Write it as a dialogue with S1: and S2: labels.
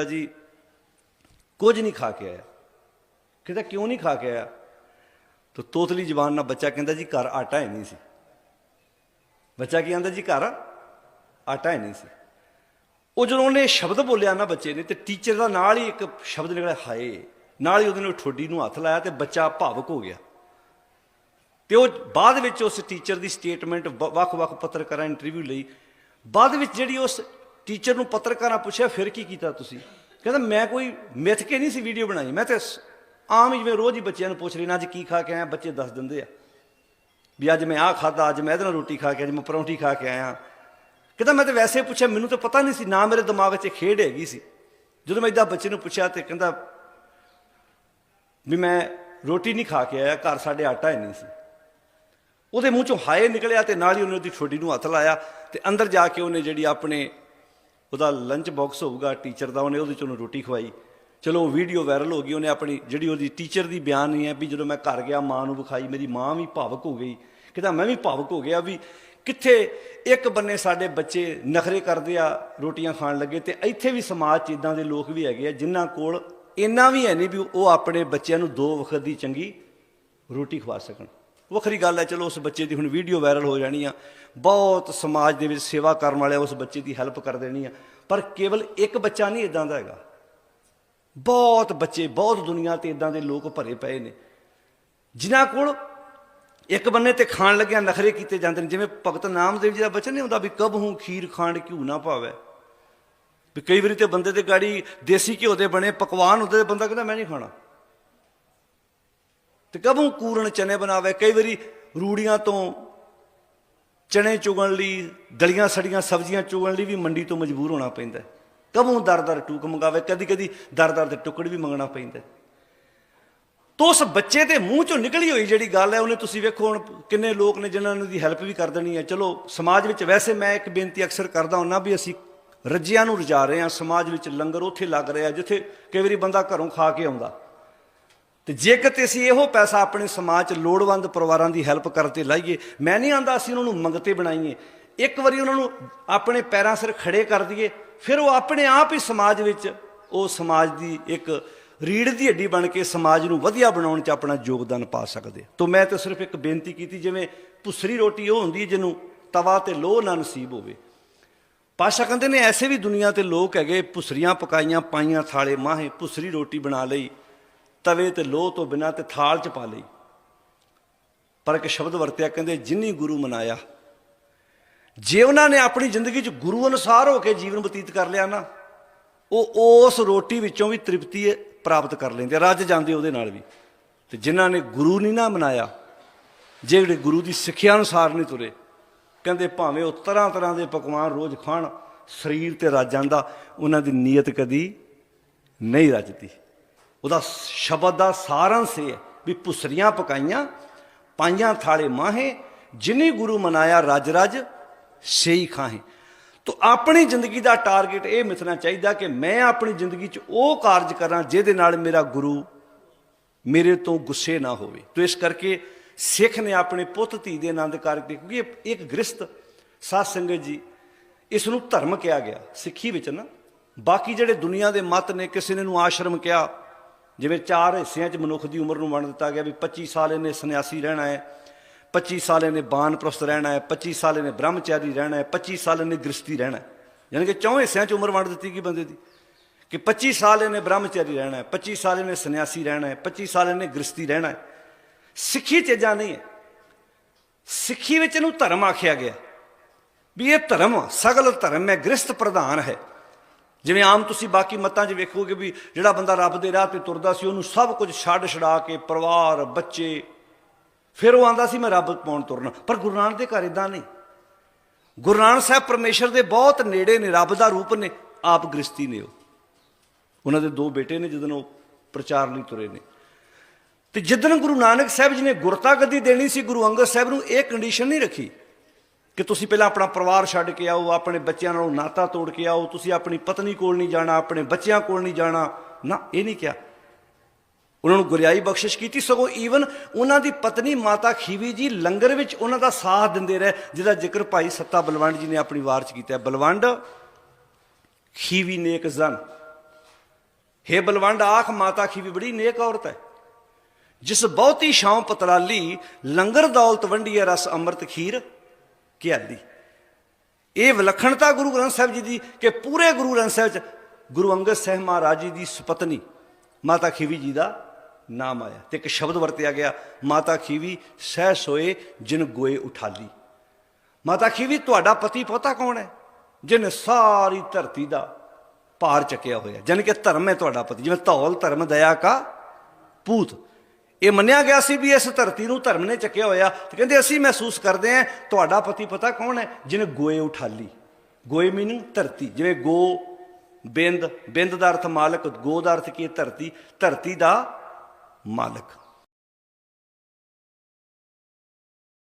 S1: ਪਿਤਾ ਜੀ ਕੁਝ ਨਹੀਂ ਖਾ ਕੇ ਆਇਆ। ਕਹਿੰਦਾ, ਕਿਉਂ ਨਹੀਂ ਖਾ ਕੇ ਆਇਆ? ਤਾਂ ਤੋਤਲੀ ਜ਼ਬਾਨ ਨਾਲ ਬੱਚਾ ਕਹਿੰਦਾ, ਜੀ ਘਰ ਆਟਾ ਹੀ ਨਹੀਂ ਸੀ। ਬੱਚਾ ਕੀ ਆਂਦਾ, ਜੀ ਘਰ ਆਟਾ ਹੀ ਨਹੀਂ ਸੀ। ਉਹ ਜਦੋਂ ਉਹਨੇ ਸ਼ਬਦ ਬੋਲਿਆ ਨਾ ਬੱਚੇ ਨੇ, ਤੇ ਟੀਚਰ ਦਾ ਨਾਲ ਹੀ ਇੱਕ ਸ਼ਬਦ ਨਿਕਲਿਆ, ਹਾਏ। ਨਾਲ ਹੀ ਉਹਦੇ ਨਾਲ ਠੋਡੀ ਨੂੰ ਹੱਥ ਲਾਇਆ ਤੇ ਬੱਚਾ ਭਾਵਕ ਹੋ ਗਿਆ। ਤੇ ਉਹ ਬਾਅਦ ਵਿੱਚ ਉਸ ਟੀਚਰ ਦੀ ਸਟੇਟਮੈਂਟ ਵੱਖ-ਵੱਖ ਪੱਤਰਕਾਰਾਂ ਇੰਟਰਵਿਊ ਲਈ, ਬਾਅਦ ਵਿੱਚ ਜਿਹੜੀ ਉਸ ਟੀਚਰ ਨੂੰ ਪੱਤਰਕਾਰਾਂ ਪੁੱਛਿਆ, ਫਿਰ ਕੀ ਕੀਤਾ ਤੁਸੀਂ? ਕਹਿੰਦਾ, ਮੈਂ ਕੋਈ ਮਿੱਥ ਕੇ ਨਹੀਂ ਸੀ ਵੀਡੀਓ ਬਣਾਈ। ਮੈਂ ਤੇ ਆਮ ਹੀ ਜਿਵੇਂ ਰੋਜ਼ ਹੀ ਬੱਚਿਆਂ ਨੂੰ ਪੁੱਛ ਲੈਣਾ ਅੱਜ ਕੀ ਖਾ ਕੇ ਆਇਆ? ਬੱਚੇ ਦੱਸ ਦਿੰਦੇ ਆ ਵੀ ਅੱਜ ਮੈਂ ਆਹ ਖਾਦਾ ਅੱਜ ਮੈਂ ਇਹਦੇ ਨਾਲ ਰੋਟੀ ਖਾ ਕੇ ਅੱਜ ਮੈਂ ਪਰੌਂਠੀ ਖਾ ਕੇ ਆਇਆ। ਕਹਿੰਦਾ, ਮੈਂ ਤਾਂ ਵੈਸੇ ਪੁੱਛਿਆ, ਮੈਨੂੰ ਤਾਂ ਪਤਾ ਨਹੀਂ ਸੀ, ਨਾ ਮੇਰੇ ਦਿਮਾਗ 'ਚ ਖੇਡ ਹੈਗੀ ਸੀ। ਜਦੋਂ ਮੈਂ ਇਦਾਂ ਬੱਚੇ ਨੂੰ ਪੁੱਛਿਆ ਤੇ ਕਹਿੰਦਾ ਵੀ ਮੈਂ ਰੋਟੀ ਨਹੀਂ ਖਾ ਕੇ ਆਇਆ, ਘਰ ਸਾਡੇ ਆਟਾ ਹੀ ਨਹੀਂ ਸੀ। ਉਹਦੇ ਮੂੰਹ ਚੋਂ ਹਾਏ ਨਿਕਲਿਆ ਤੇ ਨਾਲ ਹੀ ਉਹਨੇ ਉਹਦੀ ਛੋਟੀ ਨੂੰ ਹੱਥ ਲਾਇਆ ਤੇ ਅੰਦਰ ਜਾ ਕੇ ਉਹਨੇ ਜਿਹੜੀ ਆਪਣੇ ਉਹਦਾ ਲੰਚ ਬਾਕਸ ਹੋਊਗਾ ਟੀਚਰ ਦਾ ਉਹਨੇ ਉਹਦੇ ਚੋਂ ਉਹਨੂੰ ਰੋਟੀ ਖਵਾਈ। ਚਲੋ, ਉਹ ਵੀਡੀਓ ਵਾਇਰਲ ਹੋ ਗਈ, ਉਹਨੇ ਆਪਣੀ ਜਿਹੜੀ ਉਹਦੀ ਟੀਚਰ ਦੀ ਬਿਆਨ ਨਹੀਂ ਹੈ ਵੀ ਜਦੋਂ ਮੈਂ ਘਰ ਗਿਆ, ਮਾਂ ਨੂੰ ਵਿਖਾਈ, ਮੇਰੀ ਮਾਂ ਵੀ ਭਾਵਕ ਹੋ ਗਈ। ਕਹਿੰਦਾ, ਮੈਂ ਵੀ ਭਾਵਕ ਹੋ ਗਿਆ ਵੀ ਕਿੱਥੇ ਇੱਕ ਬੰਨੇ ਸਾਡੇ ਬੱਚੇ ਨਖਰੇ ਕਰਦੇ ਆ, ਰੋਟੀਆਂ ਖਾਣ ਲੱਗੇ ਤੇ ਇੱਥੇ ਵੀ ਸਮਾਜ 'ਚ ਇਦਾਂ ਦੇ ਲੋਕ ਵੀ ਹੈਗੇ ਆ ਜਿਨ੍ਹਾਂ ਕੋਲ ਇੰਨਾ ਵੀ ਹੈ ਨਹੀਂ ਵੀ ਉਹ ਆਪਣੇ ਬੱਚਿਆਂ ਨੂੰ ਦੋ ਵਕਤ ਦੀ ਚੰਗੀ ਰੋਟੀ ਖਵਾ ਸਕਣ। ਵੱਖਰੀ ਗੱਲ ਹੈ, ਚਲੋ ਉਸ ਬੱਚੇ ਦੀ ਹੁਣ ਵੀਡੀਓ ਵਾਇਰਲ ਹੋ ਜਾਣੀ ਆ। ਬਹੁਤ ਸਮਾਜ ਦੇ ਵਿੱਚ ਸੇਵਾ ਕਰਨ ਵਾਲੇ ਉਸ ਬੱਚੇ ਦੀ ਹੈਲਪ ਕਰ ਦੇਣੀ ਆ। ਪਰ ਕੇਵਲ ਇੱਕ ਬੱਚਾ ਨਹੀਂ ਇਦਾਂ ਦਾ ਹੈਗਾ। ਬਹੁਤ ਬੱਚੇ, ਬਹੁਤ ਦੁਨੀਆ ਤੇ ਇਦਾਂ ਦੇ ਲੋਕ ਭਰੇ ਪਏ ਨੇ। ਜਿਨ੍ਹਾਂ ਕੋਲ ਇੱਕ ਬੰਨੇ ਤੇ ਖਾਣ ਲੱਗਿਆ ਨਖਰੇ ਕੀਤੇ ਜਾਂਦੇ ਨੇ, ਜਿਵੇਂ ਭਗਤ ਨਾਮਦੇਵ ਜੀ ਦਾ ਬਚਨ ਨਹੀਂ ਹੁੰਦਾ ਵੀ ਕਬ ਹੂੰ ਖੀਰ ਖਾਂਡ ਘਿਓ ਨਾ ਪਾਵੇ ਵੀ ਕਈ ਵਾਰੀ ਤੇ ਬੰਦੇ ਤੇ ਗਾੜੀ ਦੇਸੀ ਘਿਓ ਦੇ ਬਣੇ, ਪਕਵਾਨ ਹੁੰਦੇ ਤੇ ਬੰਦਾ ਕਹਿੰਦਾ, ਮੈਂ ਨਹੀਂ ਖਾਣਾ। ਤੇ ਕਬੂ ਕੂਰਨ ਚਨੇ ਬਣਾਵੇ? ਕਈ ਵਾਰੀ ਰੂੜੀਆਂ ਤੋਂ ਚਨੇ ਚੁਗਣ ਲਈ ਗਲੀਆਂ ਸੜੀਆਂ ਸਬਜ਼ੀਆਂ ਚੁਗਣ ਲਈ ਵੀ ਮੰਡੀ ਤੋਂ ਮਜਬੂਰ ਹੋਣਾ ਪੈਂਦਾ। ਕਬੂ ਦਰ-ਦਰ ਟੂਕ ਮੰਗਾਵੇ? ਕਦੀ-ਕਦੀ ਦਰ-ਦਰ ਦੇ ਟੁਕੜ ਵੀ ਮੰਗਣਾ ਪੈਂਦਾ। ਤੋ ਉਸ ਬੱਚੇ ਦੇ ਮੂੰਹ ਚੋਂ ਨਿਕਲੀ ਹੋਈ ਜਿਹੜੀ ਗੱਲ ਹੈ, ਉਹਨੇ ਤੁਸੀਂ ਵੇਖੋ ਹੁਣ ਕਿੰਨੇ ਲੋਕ ਨੇ ਜਿਨ੍ਹਾਂ ਨੂੰ ਦੀ ਹੈਲਪ ਵੀ ਕਰ ਦੇਣੀ ਹੈ। ਚਲੋ, ਸਮਾਜ ਵਿੱਚ ਵੈਸੇ ਮੈਂ ਇੱਕ ਬੇਨਤੀ ਅਕਸਰ ਕਰਦਾ ਹੁੰਨਾ ਵੀ ਅਸੀਂ ਰੱਜਿਆਂ ਨੂੰ ਰਜਾ ਰਹੇ ਹਾਂ। ਸਮਾਜ ਵਿੱਚ ਲੰਗਰ ਉੱਥੇ ਲੱਗ ਰਿਹਾ ਜਿੱਥੇ ਕਈ ਵਾਰੀ ਬੰਦਾ ਘਰੋਂ ਖਾ ਕੇ ਆਉਂਦਾ। ਤੇ ਜੇਕਰ ਤੇ ਅਸੀਂ ਇਹੋ ਪੈਸਾ ਆਪਣੇ ਸਮਾਜ 'ਚ ਲੋੜਵੰਦ ਪਰਿਵਾਰਾਂ ਦੀ ਹੈਲਪ ਕਰਤੇ ਲਾਈਏ, ਮੈਂ ਨਹੀਂ ਆਂਦਾ ਅਸੀਂ ਉਹਨਾਂ ਨੂੰ ਮੰਗਤੇ ਬਣਾਈਏ। ਇੱਕ ਵਾਰੀ ਉਹਨਾਂ ਨੂੰ ਆਪਣੇ ਪੈਰਾਂ ਸਿਰ ਖੜੇ ਕਰ ਦਈਏ, ਫਿਰ ਉਹ ਆਪਣੇ ਆਪ ਹੀ ਸਮਾਜ ਵਿੱਚ, ਉਹ ਸਮਾਜ ਦੀ ਇੱਕ ਰੀੜ ਦੀ ਹੱਡੀ ਬਣ ਕੇ ਸਮਾਜ ਨੂੰ ਵਧੀਆ ਬਣਾਉਣ 'ਚ ਆਪਣਾ ਯੋਗਦਾਨ ਪਾ ਸਕਦੇ। ਤੋਂ ਮੈਂ ਤਾਂ ਸਿਰਫ ਇੱਕ ਬੇਨਤੀ ਕੀਤੀ, ਜਿਵੇਂ ਭੁਸਰੀ ਰੋਟੀ ਉਹ ਹੁੰਦੀ ਹੈ ਜਿਹਨੂੰ ਤਵਾ ਤੇ ਲੋਹ ਨਾ ਨਸੀਬ ਹੋਵੇ। ਪਾਸ਼ਾ ਕਹਿੰਦੇ ਨੇ, ਐਸੇ ਵੀ ਦੁਨੀਆ ਤੇ ਲੋਕ ਹੈਗੇ, ਭੁਸਰੀਆਂ ਪਕਾਈਆਂ, ਪਾਈਆਂ ਥਾਲੇ ਮਾਹੇ, ਭੁਸਰੀ ਰੋਟੀ ਬਣਾ ਲਈ। ਤਵੇ ਤੇ ਲੋਹ ਤੋਂ ਬਿਨਾਂ ਤੇ ਥਾਲ ਚ ਪਾ ਲਈ। ਪਰ ਇੱਕ ਸ਼ਬਦ ਵਰਤਿਆ ਕਹਿੰਦੇ, ਜਿਨੀ ਗੁਰੂ ਮਨਾਇਆ, ਜੇ ਉਹਨਾਂ ਨੇ ਆਪਣੀ ਜ਼ਿੰਦਗੀ 'ਚ ਗੁਰੂ ਅਨੁਸਾਰ ਹੋ ਕੇ ਜੀਵਨ ਬਤੀਤ ਕਰ ਲਿਆ ਨਾ, ਉਹ ਉਸ ਰੋਟੀ ਵਿੱਚੋਂ ਵੀ ਤ੍ਰਿਪਤੀ ਪ੍ਰਾਪਤ ਕਰ ਲੈਂਦੇ ਰੱਜ ਜਾਂਦੇ ਉਹਦੇ ਨਾਲ ਵੀ। ਤੇ ਜਿਨ੍ਹਾਂ ਨੇ ਗੁਰੂ ਨਹੀਂ ਨਾ ਮਨਾਇਆ ਜਿਹੜੇ ਗੁਰੂ ਦੀ ਸਿੱਖਿਆ ਅਨੁਸਾਰ ਨਹੀਂ ਤੁਰੇ, ਕਹਿੰਦੇ ਭਾਵੇਂ ਉਹ ਤਰ੍ਹਾਂ ਤਰ੍ਹਾਂ ਦੇ ਪਕਵਾਨ ਰੋਜ਼ ਖਾਣ, ਸਰੀਰ ਤੇ ਰੱਜ ਜਾਂਦਾ, ਉਹਨਾਂ ਦੀ ਨੀਅਤ ਕਦੀ ਨਹੀਂ ਰੱਜਦੀ। ਉਹਦਾ ਸ਼ਬਦ ਦਾ ਸਾਰਾਂਸ਼ ਇਹ ਹੈ ਵੀ ਪੁਸਰੀਆਂ ਪਕਾਈਆਂ, ਪਾਈਆਂ ਥਾਲੇ ਮਾਹੇ, ਜਿਨੀ ਗੁਰੂ ਮਨਾਇਆ ਰਜ ਰਜ ਸਹੀ ਖਾਹੇ। ਤੋ ਆਪਣੀ ਜ਼ਿੰਦਗੀ ਦਾ ਟਾਰਗੇਟ ਇਹ ਮਿਥਣਾ ਚਾਹੀਦਾ ਕਿ ਮੈਂ ਆਪਣੀ ਜ਼ਿੰਦਗੀ 'ਚ ਉਹ ਕਾਰਜ ਕਰਾਂ ਜਿਹਦੇ ਨਾਲ ਮੇਰਾ ਗੁਰੂ ਮੇਰੇ ਤੋਂ ਗੁੱਸੇ ਨਾ ਹੋਵੇ। ਤੋ ਇਸ ਕਰਕੇ ਸਿੱਖ ਨੇ ਆਪਣੇ ਪੁੱਤ, ਧੀ ਦੇ ਆਨੰਦ ਕਰਕੇ, ਕਿਉਂਕਿ ਇੱਕ ਗ੍ਰਸਤ ਸਾਧ ਸੰਗਤ ਜੀ ਇਸ ਨੂੰ ਧਰਮ ਕਿਹਾ ਗਿਆ, ਸਿੱਖੀ ਵਿੱਚ ਨਾ। ਬਾਕੀ ਜਿਹੜੇ ਦੁਨੀਆ ਦੇ ਮਤ ਨੇ, ਕਿਸੇ ਨੇ ਨੂੰ ਆਸ਼ਰਮ ਕਿਹਾ ਜਿਵੇਂ ਚਾਰ ਹਿੱਸਿਆਂ 'ਚ ਮਨੁੱਖ ਦੀ ਉਮਰ ਨੂੰ ਵੰਡ ਦਿੱਤਾ ਗਿਆ ਵੀ 25 ਸਾਲ ਇਹਨੇ ਸੰਨਿਆਸੀ ਰਹਿਣਾ ਹੈ 25 ਸਾਲ ਇਹਨੇ ਬਾਨਪ੍ਰਸਤ ਰਹਿਣਾ ਹੈ 25 ਸਾਲ ਇਹਨੇ ਬ੍ਰਹਮਚਾਰੀ ਰਹਿਣਾ ਹੈ 25 ਸਾਲ ਇਹਨੇ ਗ੍ਰਸਤੀ ਰਹਿਣਾ ਹੈ। ਯਾਨੀ ਕਿ ਚੌਂ ਹਿੱਸਿਆਂ 'ਚ ਉਮਰ ਵੰਡ ਦਿੱਤੀ ਗਈ ਬੰਦੇ ਦੀ ਕਿ 25 ਸਾਲ ਇਹਨੇ ਬ੍ਰਹਮਚਾਰੀ ਰਹਿਣਾ ਹੈ 25 ਸਾਲ ਇਹਨੇ ਸੰਨਿਆਸੀ ਰਹਿਣਾ ਹੈ 25 ਸਾਲ ਇਹਨੇ ਗ੍ਰਸਤੀ ਰਹਿਣਾ ਹੈ। ਸਿੱਖੀ ਚੀਜ਼ਾਂ ਨਹੀਂ ਹੈ। ਸਿੱਖੀ ਵਿੱਚ ਇਹਨੂੰ ਧਰਮ ਆਖਿਆ ਗਿਆ। ਵੀ ਇਹ ਧਰਮ, ਸਗਲ ਧਰਮ ਹੈ ਗ੍ਰਸਤ ਪ੍ਰਧਾਨ ਹੈ। ਜਿਵੇਂ ਆਮ ਤੁਸੀਂ ਬਾਕੀ ਮਤਾਂ 'ਚ ਵੇਖੋਗੇ ਵੀ ਜਿਹੜਾ ਬੰਦਾ ਰੱਬ ਦੇ ਰਾਹ ਤੇ ਤੁਰਦਾ ਸੀ, ਉਹਨੂੰ ਸਭ ਕੁਝ ਛੱਡ ਛਡਾ ਕੇ ਪਰਿਵਾਰ, ਬੱਚੇ, ਫਿਰ ਉਹ ਆਂਦਾ ਸੀ, ਮੈਂ ਰੱਬ ਪਾਉਣ ਤੁਰਨਾ। ਪਰ ਗੁਰੂ ਨਾਨਕ ਦੇ ਘਰ ਇਦਾਂ ਨਹੀਂ। ਗੁਰੂ ਨਾਨਕ ਸਾਹਿਬ ਪਰਮੇਸ਼ਰ ਦੇ ਬਹੁਤ ਨੇੜੇ ਨੇ, ਰੱਬ ਦਾ ਰੂਪ ਨੇ, ਆਪ ਗ੍ਰਸਤੀ ਨੇ ਉਹ। ਉਹਨਾਂ ਦੇ ਦੋ ਬੇਟੇ ਨੇ ਜਦੋਂ ਉਹ ਪ੍ਰਚਾਰ ਲਈ ਤੁਰੇ ਨੇ। ਤੇ ਜਿੱਦਣ ਗੁਰੂ ਨਾਨਕ ਸਾਹਿਬ ਜੀ ਨੇ ਗੁਰਤਾ ਗੱਦੀ ਦੇਣੀ ਸੀ, ਗੁਰੂ ਅੰਗਦ ਸਾਹਿਬ ਨੂੰ ਇਹ ਕੰਡੀਸ਼ਨ ਨਹੀਂ ਰੱਖੀ ਕਿ ਤੁਸੀਂ ਪਹਿਲਾਂ ਆਪਣਾ ਪਰਿਵਾਰ ਛੱਡ ਕੇ ਆਓ, ਆਪਣੇ ਬੱਚਿਆਂ ਨਾਲੋਂ ਨਾਤਾ ਤੋੜ ਕੇ ਆਓ, ਤੁਸੀਂ ਆਪਣੀ ਪਤਨੀ ਕੋਲ ਨਹੀਂ ਜਾਣਾ, ਆਪਣੇ ਬੱਚਿਆਂ ਕੋਲ ਨਹੀਂ ਜਾਣਾ। ਨਾ, ਇਹ ਨਹੀਂ ਕਿਹਾ। ਉਹਨਾਂ ਨੂੰ ਗੁਰਿਆਈ ਬਖਸ਼ਿਸ਼ ਕੀਤੀ ਸਗੋਂ ਈਵਨ ਉਹਨਾਂ ਦੀ ਪਤਨੀ ਮਾਤਾ ਖੀਵੀ ਜੀ ਲੰਗਰ ਵਿੱਚ ਉਹਨਾਂ ਦਾ ਸਾਥ ਦਿੰਦੇ ਰਹੇ, ਜਿਹਦਾ ਜ਼ਿਕਰ ਭਾਈ ਸੱਤਾ ਬਲਵੰਡ ਜੀ ਨੇ ਆਪਣੀ ਵਾਰ ਚ ਕੀਤਾ। ਬਲਵੰਡ, ਖੀਵੀ ਨੇਕ ਜ਼ਨ। ਹੇ ਬਲਵੰਡ, ਆਖ ਮਾਤਾ ਖੀਵੀ, ਬੜੀ ਨੇਕ ਔਰਤ ਹੈ। ਜਿਸ ਬਹੁਤੀ ਸ਼ਾਂ ਪਤਲਾਲੀ ਲੰਗਰ ਦੌਲਤ ਵੰਡੀਏ ਰਸ ਅੰਮ੍ਰਿਤ ਖੀਰ। ਘਿਆਲੀ ਇਹ ਵਿਲੱਖਣਤਾ ਗੁਰੂ ਗ੍ਰੰਥ ਸਾਹਿਬ ਜੀ ਦੀ ਕਿ ਪੂਰੇ ਗੁਰੂ ਗ੍ਰੰਥ ਸਾਹਿਬ ਚ ਗੁਰੂ ਅੰਗਦ ਸਾਹਿਬ ਮਹਾਰਾਜ ਜੀ ਦੀ ਸੁਪਤਨੀ ਮਾਤਾ ਖੀਵੀ ਜੀ ਦਾ ਨਾਮ ਆਇਆ ਤੇ ਇੱਕ ਸ਼ਬਦ ਵਰਤਿਆ ਗਿਆ, ਮਾਤਾ ਖੀਵੀ ਸਹਿ ਸੋਏ ਜਿਨ ਗੋਏ ਉਠਾਲੀ। ਮਾਤਾ ਖੀਵੀ, ਤੁਹਾਡਾ ਪਤੀ ਪੋਤਾ ਕੌਣ ਹੈ? ਜਿਨ ਸਾਰੀ ਧਰਤੀ ਦਾ ਭਾਰ ਚੱਕਿਆ ਹੋਇਆ। ਜਾਣੀ ਕਿ ਧਰਮ ਹੈ ਤੁਹਾਡਾ ਪਤੀ, ਜਿਵੇਂ ਧੌਲ ਧਰਮ, ਦਇਆ ਕਾ ਪੂਤ ਇਹ ਮੰਨਿਆ ਗਿਆ ਸੀ ਵੀ ਇਸ ਧਰਤੀ ਨੂੰ ਧਰਮ ਨੇ ਚੱਕਿਆ ਹੋਇਆ ਤੇ ਕਹਿੰਦੇ ਅਸੀਂ ਮਹਿਸੂਸ ਕਰਦੇ ਹਾਂ, ਤੁਹਾਡਾ ਪਤੀ ਪਤਾ ਕੌਣ ਹੈ? ਜਿਹਨੇ ਗੋਏ ਉਠਾਲੀ। ਗੋਏ ਮੀਨਿੰਗ ਧਰਤੀ। ਜਿਵੇਂ ਗੋ, ਬਿੰਦ ਬਿੰਦ ਦਾ ਅਰਥ ਮਾਲਕ, ਗੋ ਦਾ ਅਰਥ ਕੀ ਹੈ? ਧਰਤੀ। ਧਰਤੀ ਦਾ ਮਾਲਕ।